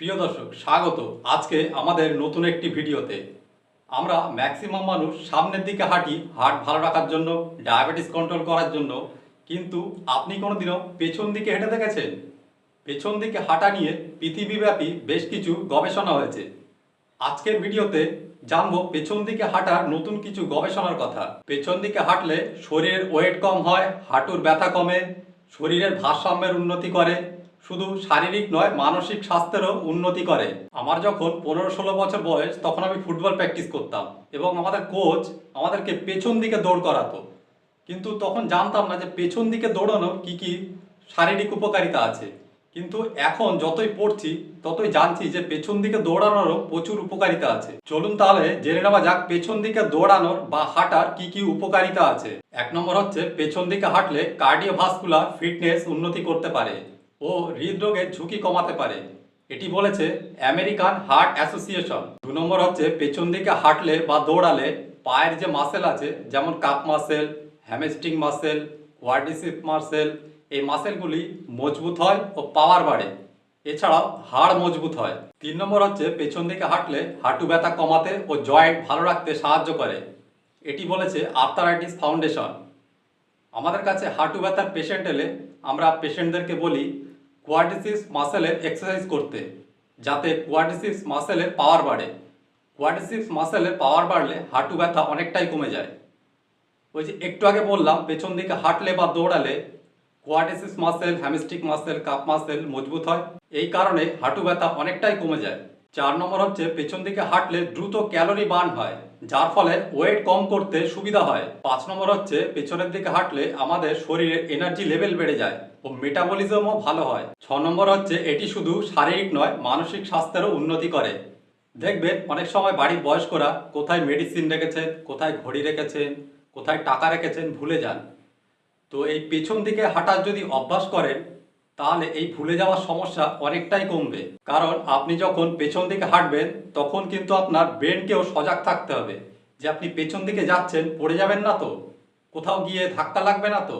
প্রিয় দর্শক, স্বাগত। আজকে আমাদের নতুন একটি ভিডিওতে। আমরা ম্যাক্সিমাম মানুষ সামনের দিকে হাঁটি হার্ট ভালো রাখার জন্য, ডায়াবেটিস কন্ট্রোল করার জন্য। কিন্তু আপনি কোনোদিনও পেছন দিকে হেঁটে দেখেছেন? পেছন দিকে হাঁটা নিয়ে পৃথিবীব্যাপী বেশ কিছু গবেষণা হয়েছে। আজকের ভিডিওতে জানব পেছন দিকে হাঁটার নতুন কিছু গবেষণার কথা। পেছন দিকে হাঁটলে শরীরের ওয়েট কম হয়, হাঁটুর ব্যথা কমে, শরীরের ভারসাম্যের উন্নতি করে শুধু শারীরিক নয়, মানসিক স্বাস্থ্যেরও উন্নতি করে। আমার যখন পনেরো ষোলো বছর বয়স, তখন আমি ফুটবল প্র্যাকটিস করতাম এবং আমাদের কোচ আমাদেরকে পেছন দিকে দৌড় করাতো। কিন্তু তখন জানতাম না যে পেছন দিকে দৌড়ানোর কি কি শারীরিক উপকারিতা আছে। কিন্তু এখন যতই পড়ছি, ততই জানছি যে পেছন দিকে দৌড়ানোরও প্রচুর উপকারিতা আছে। চলুন তাহলে জেনে নেওয়া যাক পেছন দিকে দৌড়ানোর বা হাঁটার কি কি উপকারিতা আছে। এক নম্বর হচ্ছে, পেছন দিকে হাঁটলে কার্ডিওভাস্কুলার ফিটনেস উন্নতি করতে পারে। ও হৃদরোগের ঝুঁকি কমাতে পারে। এটি বলেছে আমেরিকান হার্ট অ্যাসোসিয়েশন। দু নম্বর হচ্ছে পেছন দিকে হাঁটলে বা দৌড়ালে পায়ের যে মাসেল আছে, যেমন calf muscle, hamstring muscle, quadricep muscle, এই মাসেলগুলি মজবুত হয় ও পাওয়ার বাড়ে। এছাড়াও হাড় মজবুত হয়। তিন নম্বর হচ্ছে পেছন দিকে হাঁটলে হাঁটু ব্যথা কমাতে ও জয়েন্ট ভালো রাখতে সাহায্য করে। এটি বলেছে আর্থারাইটিস ফাউন্ডেশন। আমাদের কাছে হাঁটু ব্যথার পেশেন্ট এলে আমরা পেশেন্টদেরকে বলি কোয়াড্রিসিস মাসেলের এক্সারসাইজ করতে, যাতে কোয়াডিসিস মাসেলের পাওয়ার বাড়ে। কোয়াড্রিসিস মাসেলের পাওয়ার বাড়লে হাঁটু ব্যথা অনেকটাই কমে যায়। ওই যে একটু আগে বললাম, পেছন দিকে হাঁটলে বা দৌড়ালে quadriceps muscle hamstring muscle calf muscle মজবুত হয়। এই কারণে হাঁটু ব্যথা অনেকটাই কমে যায়। চার নম্বর হচ্ছে, পেছন দিকে হাঁটলে দ্রুত ক্যালোরি বার্ন হয়। যার ফলে ওয়েট কম করতে সুবিধা হয়। পাঁচ নম্বর হচ্ছে, পেছনের দিকে হাঁটলে আমাদের শরীরের এনার্জি লেভেল বেড়ে যায় ও মেটাবলিজমও ভালো হয়। ছ নম্বর হচ্ছে, এটি শুধু শারীরিক নয়, মানসিক স্বাস্থ্যেরও উন্নতি করে। দেখবেন, অনেক সময় বাড়ির বয়স্করা কোথায় মেডিসিন রেখেছেন, কোথায় ঘড়ি রেখেছেন, কোথায় টাকা রেখেছেন ভুলে যান। তো এই পেছন দিকে হাঁটার যদি অভ্যাস করেন তাহলে এই ভুলে যাওয়ার সমস্যা অনেকটাই কমবে। কারণ আপনি যখন পেছন দিকে হাঁটবেন, তখন কিন্তু আপনার ব্রেনকেও সজাগ থাকতে হবে যে আপনি পেছন দিকে যাচ্ছেন, পড়ে যাবেন না তো, কোথাও গিয়ে ধাক্কা লাগবে না তো।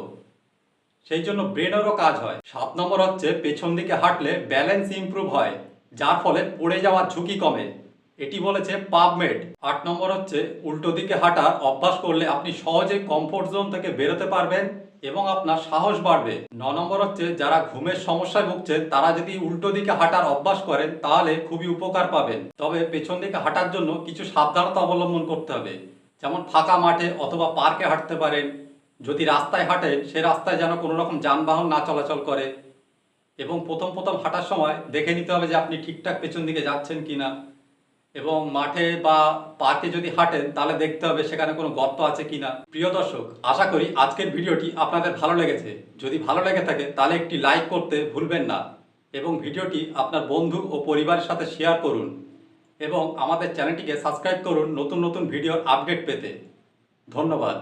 সেই জন্য ব্রেনেরও কাজ হয়। সাত নম্বর হচ্ছে পেছন দিকে হাঁটলে ব্যালেন্স ইমপ্রুভ হয়, যার ফলে পড়ে যাওয়ার ঝুঁকি কমে। এটি বলেছে পাবমেড আট নম্বর হচ্ছে উল্টো দিকে হাঁটার অভ্যাস করলে আপনি সহজে কমফোর্ট জোন থেকে বেরোতে পারবেন। এবং আপনার সাহস বাড়বে। ন নম্বর হচ্ছে, যারা ঘুমের সমস্যায় ভুগছেন তারা যদি উল্টো দিকে হাঁটার অভ্যাস করেন, তাহলে খুবই উপকার পাবেন। তবে পেছন দিকে হাঁটার জন্য কিছু সাবধানতা অবলম্বন করতে হবে। যেমন ফাঁকা মাঠে অথবা পার্কে হাঁটতে পারেন। যদি রাস্তায় হাঁটেন, সে রাস্তায় যেন কোনো রকম যানবাহন না চলাচল করে। এবং প্রথম প্রথম হাঁটার সময় দেখে নিতে হবে যে আপনি ঠিকঠাক পেছন দিকে যাচ্ছেন কিনা। এবং মাঠে বা পার্কে যদি হাঁটেন, তাহলে দেখতে হবে সেখানে কোনো গর্ত আছে কিনা। প্রিয় দর্শক, আশা করি আজকের ভিডিওটি আপনাদের ভালো লেগেছে। যদি ভালো লেগে থাকে, তাহলে একটি লাইক করতে ভুলবেন না এবং ভিডিওটি আপনার বন্ধু ও পরিবারের সাথে শেয়ার করুন এবং আমাদের চ্যানেলটিকে সাবস্ক্রাইব করুন নতুন নতুন ভিডিওর আপডেট পেতে। ধন্যবাদ।